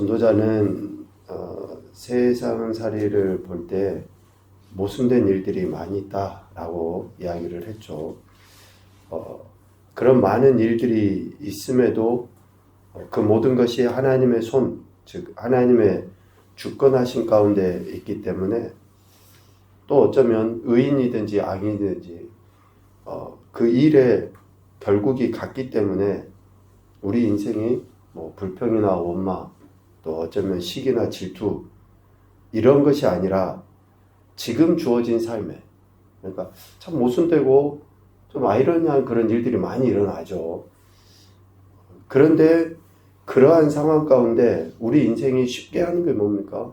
전도자는 어, 세상살이를 볼 때 모순된 일들이 많이 있다라고 이야기를 했죠. 어, 그런 많은 일들이 있음에도 어, 그 모든 것이 하나님의 손, 즉 하나님의 주권하신 가운데 있기 때문에 또 어쩌면 의인이든지 악인이든지 어, 그 일의 결국이 같기 때문에 우리 인생이 뭐 불평이나 원망 또 어쩌면 시기나 질투 이런 것이 아니라 지금 주어진 삶에 그러니까 참 모순되고 좀 아이러니한 그런 일들이 많이 일어나죠. 그런데 그러한 상황 가운데 우리 인생이 쉽게 하는 게 뭡니까?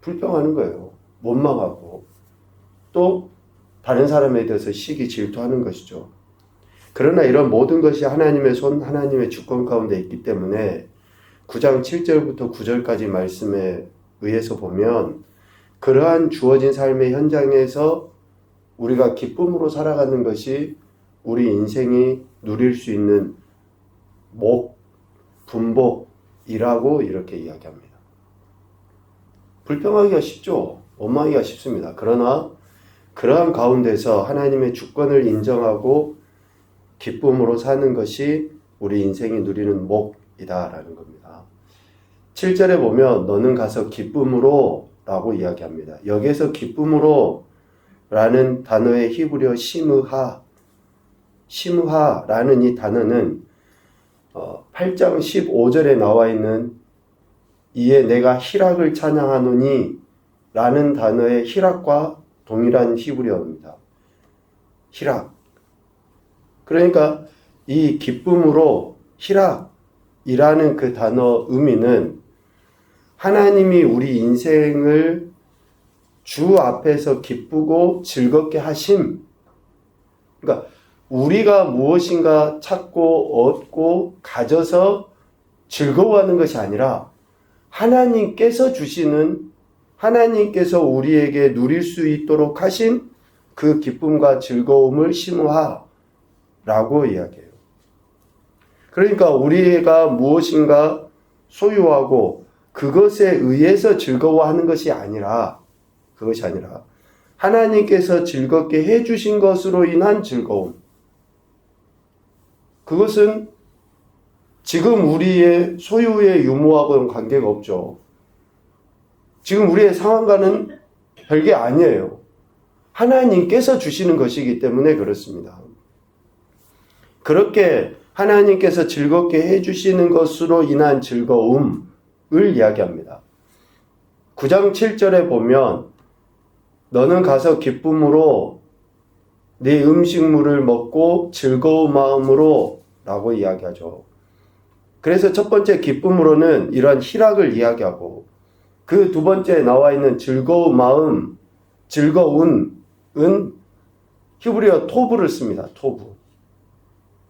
불평하는 거예요. 원망하고 또 다른 사람에 대해서 시기 질투하는 것이죠. 그러나 이런 모든 것이 하나님의 손, 하나님의 주권 가운데 있기 때문에 9장 7절부터 9절까지 말씀에 의해서 보면 그러한 주어진 삶의 현장에서 우리가 기쁨으로 살아가는 것이 우리 인생이 누릴 수 있는 목, 분복이라고 이렇게 이야기합니다. 불평하기가 쉽죠. 원망하기가 쉽습니다. 그러나 그러한 가운데서 하나님의 주권을 인정하고 기쁨으로 사는 것이 우리 인생이 누리는 목이다라는 겁니다. 7절에 보면 너는 가서 기쁨으로 라고 이야기합니다. 여기에서 기쁨으로 라는 단어의 히브리어 시므하, 시므하라는 이 단어는 8장 15절에 나와 있는 이에 내가 희락을 찬양하노니 라는 단어의 희락과 동일한 히브리어입니다. 희락. 그러니까 이 기쁨으로 희락이라는 그 단어 의미는 하나님이 우리 인생을 주 앞에서 기쁘고 즐겁게 하심. 그러니까 우리가 무엇인가 찾고 얻고 가져서 즐거워하는 것이 아니라 하나님께서 주시는 하나님께서 우리에게 누릴 수 있도록 하신 그 기쁨과 즐거움을 심우하라고 이야기해요. 그러니까 우리가 무엇인가 소유하고 그것에 의해서 즐거워하는 것이 아니라 그것이 아니라 하나님께서 즐겁게 해 주신 것으로 인한 즐거움. 그것은 지금 우리의 소유의 유무하고는 관계가 없죠. 지금 우리의 상황과는 별게 아니에요. 하나님께서 주시는 것이기 때문에 그렇습니다. 그렇게 하나님께서 즐겁게 해주시는 것으로 인한 즐거움을 이야기합니다. 9장 7절에 보면 너는 가서 기쁨으로 네 음식물을 먹고 즐거운 마음으로 라고 이야기하죠. 그래서 첫 번째 기쁨으로는 이러한 희락을 이야기하고 그 두 번째 나와 있는 즐거운 마음, 즐거운은 히브리어 토브를 씁니다. 토브.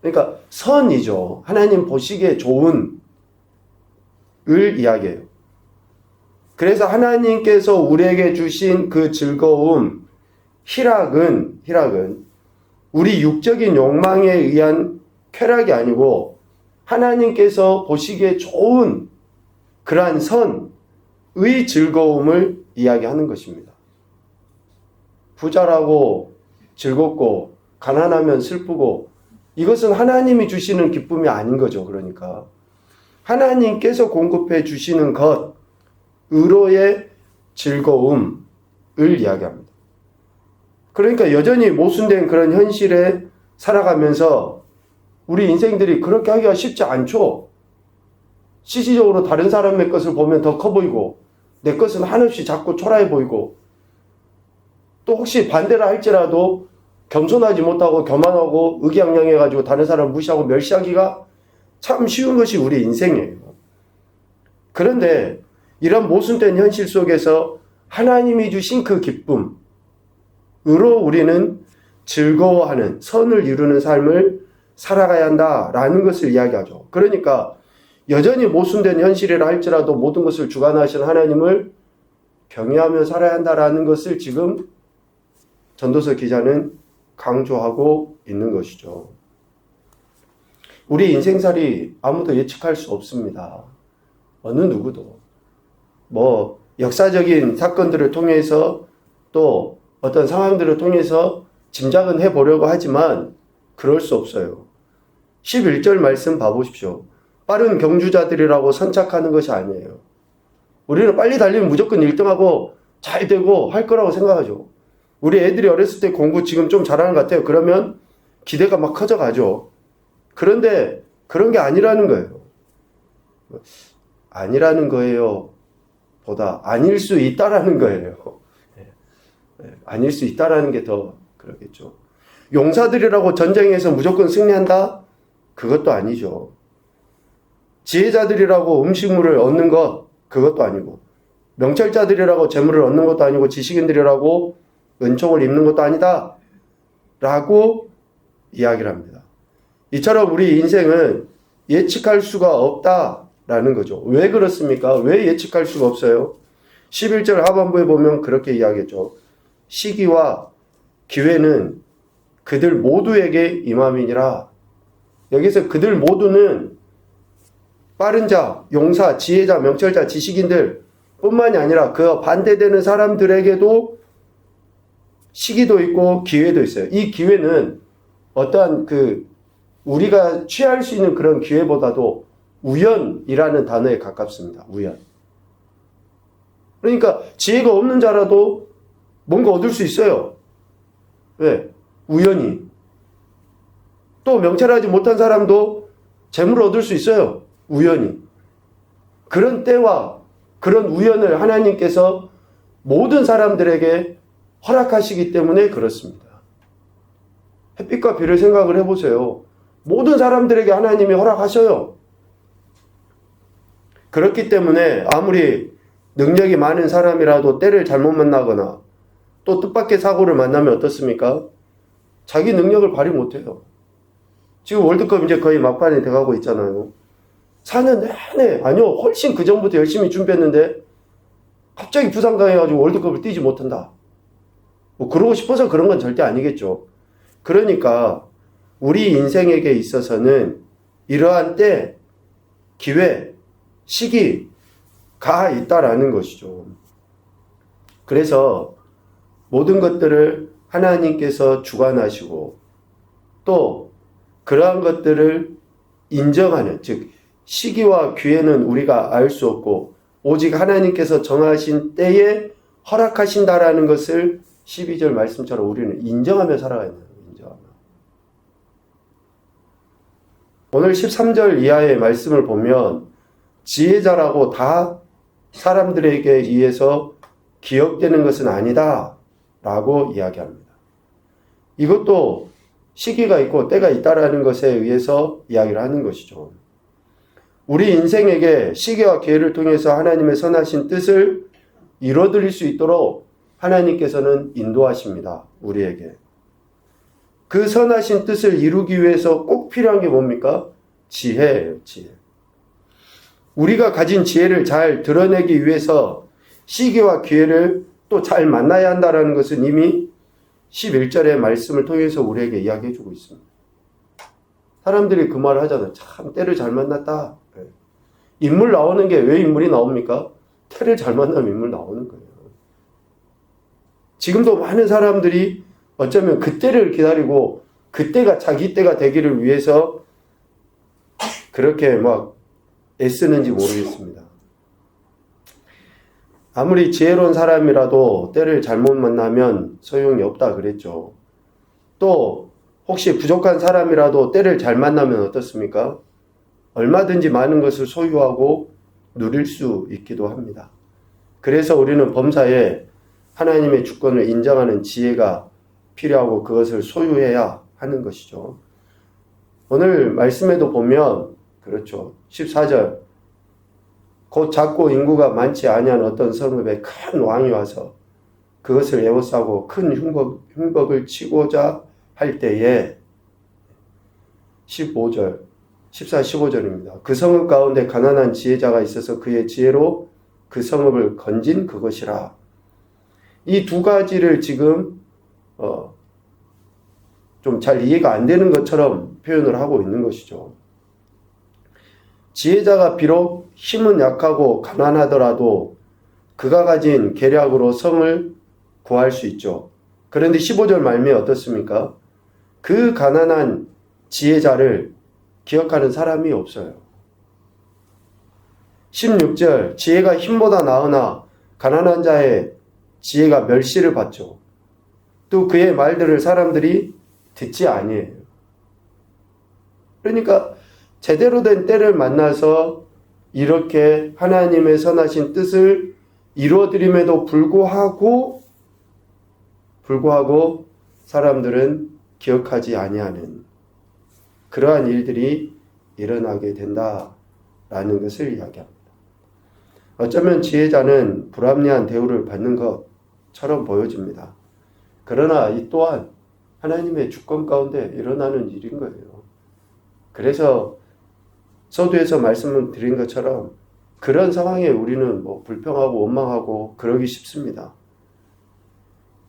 그러니까 선이죠. 하나님 보시기에 좋은 을 이야기해요. 그래서 하나님께서 우리에게 주신 그 즐거움, 희락은, 희락은 우리 육적인 욕망에 의한 쾌락이 아니고 하나님께서 보시기에 좋은 그러한 선의 즐거움을 이야기하는 것입니다. 부자라고 즐겁고 가난하면 슬프고 이것은 하나님이 주시는 기쁨이 아닌 거죠. 그러니까 하나님께서 공급해 주시는 것 으로의 즐거움을 이야기합니다. 그러니까 여전히 모순된 그런 현실에 살아가면서 우리 인생들이 그렇게 하기가 쉽지 않죠. 시시적으로 다른 사람의 것을 보면 더 커 보이고 내 것은 한없이 작고 초라해 보이고 또 혹시 반대를 할지라도 겸손하지 못하고 교만하고 의기양양해가지고 다른 사람을 무시하고 멸시하기가 참 쉬운 것이 우리 인생이에요. 그런데 이런 모순된 현실 속에서 하나님이 주신 그 기쁨으로 우리는 즐거워하는 선을 이루는 삶을 살아가야 한다라는 것을 이야기하죠. 그러니까 여전히 모순된 현실이라 할지라도 모든 것을 주관하신 하나님을 경외하며 살아야 한다라는 것을 지금 전도서 기자는 강조하고 있는 것이죠. 우리 인생살이 아무도 예측할 수 없습니다. 어느 누구도. 뭐, 역사적인 사건들을 통해서 또 어떤 상황들을 통해서 짐작은 해보려고 하지만 그럴 수 없어요. 11절 말씀 봐보십시오. 빠른 경주자들이라고 선착하는 것이 아니에요. 우리는 빨리 달리면 무조건 1등하고 잘 되고 할 거라고 생각하죠. 우리 애들이 어렸을 때 공부 지금 좀 잘하는 것 같아요. 그러면 기대가 막 커져가죠. 그런데 그런 게 아니라는 거예요. 아니라는 거예요. 보다 아닐 수 있다라는 거예요. 네, 아닐 수 있다라는 게 더 그러겠죠. 용사들이라고 전쟁에서 무조건 승리한다? 그것도 아니죠. 지혜자들이라고 음식물을 얻는 것, 그것도 아니고, 명철자들이라고 재물을 얻는 것도 아니고, 지식인들이라고 은총을 입는 것도 아니다. 라고 이야기를 합니다. 이처럼 우리 인생은 예측할 수가 없다라는 거죠. 왜 그렇습니까? 왜 예측할 수가 없어요? 11절 하반부에 보면 그렇게 이야기했죠. 시기와 기회는 그들 모두에게 임함이니라. 여기서 그들 모두는 빠른 자, 용사, 지혜자, 명철자, 지식인들 뿐만이 아니라 그 반대되는 사람들에게도 시기도 있고 기회도 있어요. 이 기회는 어떠한 그 우리가 취할 수 있는 그런 기회보다도 우연이라는 단어에 가깝습니다. 우연. 그러니까 지혜가 없는 자라도 뭔가 얻을 수 있어요. 왜? 우연히. 또 명철하지 못한 사람도 재물을 얻을 수 있어요. 우연히. 그런 때와 그런 우연을 하나님께서 모든 사람들에게 허락하시기 때문에 그렇습니다. 햇빛과 비를 생각을 해보세요. 모든 사람들에게 하나님이 허락하셔요. 그렇기 때문에 아무리 능력이 많은 사람이라도 때를 잘못 만나거나 또 뜻밖의 사고를 만나면 어떻습니까? 자기 능력을 발휘 못해요. 지금 월드컵 이제 거의 막판에 돼가고 있잖아요. 사는 내내, 아니요, 훨씬 그 전부터 열심히 준비했는데, 갑자기 부상당해가지고 월드컵을 뛰지 못한다. 뭐, 그러고 싶어서 그런 건 절대 아니겠죠. 그러니까, 우리 인생에게 있어서는 이러한 때, 기회, 시기가 있다라는 것이죠. 그래서 모든 것들을 하나님께서 주관하시고 또 그러한 것들을 인정하는 즉 시기와 기회는 우리가 알 수 없고 오직 하나님께서 정하신 때에 허락하신다라는 것을 12절 말씀처럼 우리는 인정하며 살아가야 돼요. 인정하며. 오늘 13절 이하의 말씀을 보면 지혜자라고 다 사람들에게 의해서 기억되는 것은 아니다. 라고 이야기합니다. 이것도 시기가 있고 때가 있다라는 것에 의해서 이야기를 하는 것이죠. 우리 인생에게 시기와 기회를 통해서 하나님의 선하신 뜻을 이뤄드릴 수 있도록 하나님께서는 인도하십니다. 우리에게. 그 선하신 뜻을 이루기 위해서 꼭 필요한 게 뭡니까? 지혜예요, 지혜. 우리가 가진 지혜를 잘 드러내기 위해서 시기와 기회를 또 잘 만나야 한다는 것은 이미 11절의 말씀을 통해서 우리에게 이야기해 주고 있습니다. 사람들이 그 말을 하잖아요. 참, 때를 잘 만났다. 네. 인물 나오는 게 왜 인물이 나옵니까? 때를 잘 만나면 인물 나오는 거예요. 지금도 많은 사람들이 어쩌면 그때를 기다리고 그때가 자기 때가 되기를 위해서 그렇게 막 애쓰는지 모르겠습니다. 아무리 지혜로운 사람이라도 때를 잘못 만나면 소용이 없다 그랬죠. 또 혹시 부족한 사람이라도 때를 잘 만나면 어떻습니까? 얼마든지 많은 것을 소유하고 누릴 수 있기도 합니다. 그래서 우리는 범사에 하나님의 주권을 인정하는 지혜가 필요하고 그것을 소유해야 하는 것이죠. 오늘 말씀에도 보면 그렇죠. 14절 곧 작고 인구가 많지 아니한 어떤 성읍에 큰 왕이 와서 그것을 에워싸고 큰 흉복, 흉복을 치고자 할 때에 15절, 14, 15절입니다. 그 성읍 가운데 가난한 지혜자가 있어서 그의 지혜로 그 성읍을 건진 그것이라. 이 두 가지를 지금 어, 좀 잘 이해가 안 되는 것처럼 표현을 하고 있는 것이죠. 지혜자가 비록 힘은 약하고 가난하더라도 그가 가진 계략으로 성을 구할 수 있죠. 그런데 15절 말미에 어떻습니까? 그 가난한 지혜자를 기억하는 사람이 없어요. 16절 지혜가 힘보다 나으나 가난한 자의 지혜가 멸시를 받죠. 또 그의 말들을 사람들이 듣지 아니해요. 그러니까 제대로 된 때를 만나서 이렇게 하나님의 선하신 뜻을 이루어드림에도 불구하고 불구하고 사람들은 기억하지 아니하는 그러한 일들이 일어나게 된다라는 것을 이야기합니다. 어쩌면 지혜자는 불합리한 대우를 받는 것처럼 보여집니다. 그러나 이 또한 하나님의 주권 가운데 일어나는 일인 거예요. 그래서 서두에서 말씀을 드린 것처럼 그런 상황에 우리는 뭐 불평하고 원망하고 그러기 쉽습니다.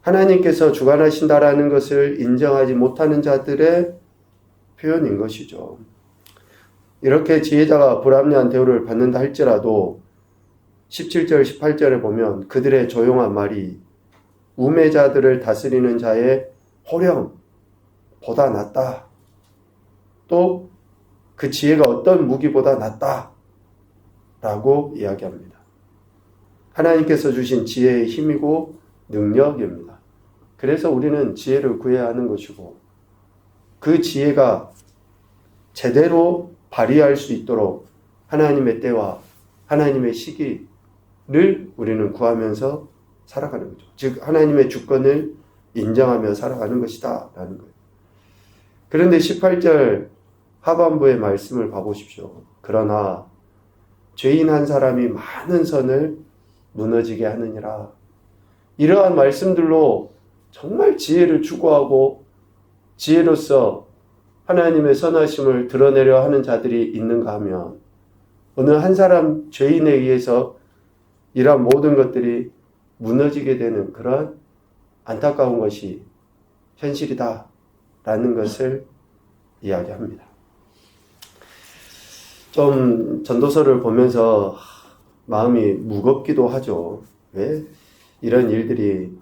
하나님께서 주관하신다라는 것을 인정하지 못하는 자들의 표현인 것이죠. 이렇게 지혜자가 불합리한 대우를 받는다 할지라도 17절, 18절에 보면 그들의 조용한 말이 우매자들을 다스리는 자의 호령보다 낫다. 또 그 지혜가 어떤 무기보다 낫다. 라고 이야기합니다. 하나님께서 주신 지혜의 힘이고 능력입니다. 그래서 우리는 지혜를 구해야 하는 것이고 그 지혜가 제대로 발휘할 수 있도록 하나님의 때와 하나님의 시기를 우리는 구하면서 살아가는 거죠. 즉 하나님의 주권을 인정하며 살아가는 것이다 라는 거예요. 그런데 18절 하반부의 말씀을 봐보십시오. 그러나 죄인 한 사람이 많은 선을 무너지게 하느니라. 이러한 말씀들로 정말 지혜를 추구하고 지혜로서 하나님의 선하심을 드러내려 하는 자들이 있는가 하면 어느 한 사람 죄인에 의해서 이러한 모든 것들이 무너지게 되는 그런 안타까운 것이 현실이다. 라는 것을 이야기합니다. 좀 전도서를 보면서 마음이 무겁기도 하죠. 왜 이런 일들이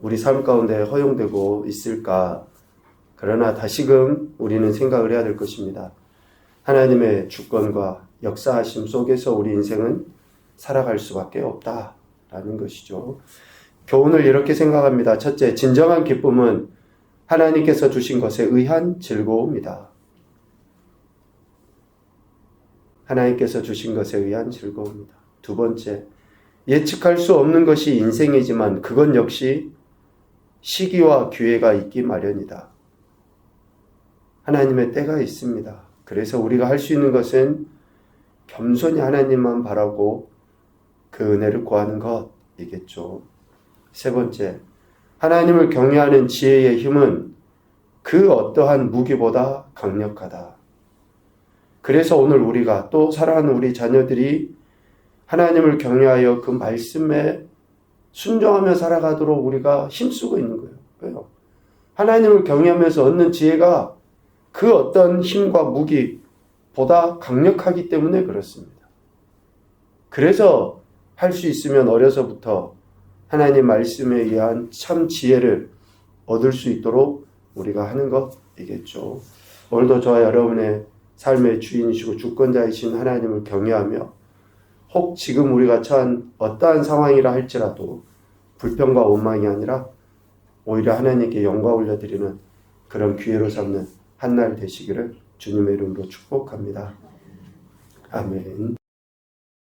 우리 삶 가운데 허용되고 있을까? 그러나 다시금 우리는 생각을 해야 될 것입니다. 하나님의 주권과 역사하심 속에서 우리 인생은 살아갈 수밖에 없다 라는 것이죠. 교훈을 이렇게 생각합니다. 첫째, 진정한 기쁨은 하나님께서 주신 것에 의한 즐거움이다. 하나님께서 주신 것에 의한 즐거움이다. 두 번째, 예측할 수 없는 것이 인생이지만 그건 역시 시기와 기회가 있기 마련이다. 하나님의 때가 있습니다. 그래서 우리가 할 수 있는 것은 겸손히 하나님만 바라고 그 은혜를 구하는 것이겠죠. 세 번째, 하나님을 경외하는 지혜의 힘은 그 어떠한 무기보다 강력하다. 그래서 오늘 우리가 또 사랑하는 우리 자녀들이 하나님을 경외하여 그 말씀에 순종하며 살아가도록 우리가 힘쓰고 있는 거예요. 왜요? 하나님을 경외하면서 얻는 지혜가 그 어떤 힘과 무기보다 강력하기 때문에 그렇습니다. 그래서 할 수 있으면 어려서부터 하나님 말씀에 의한 참 지혜를 얻을 수 있도록 우리가 하는 것이겠죠. 오늘도 저와 여러분의 삶의 주인이시고 주권자이신 하나님을 경외하며 혹 지금 우리가 처한 어떠한 상황이라 할지라도 불평과 원망이 아니라 오히려 하나님께 영광 올려드리는 그런 기회로 삼는 한 날 되시기를 주님의 이름으로 축복합니다. 아멘.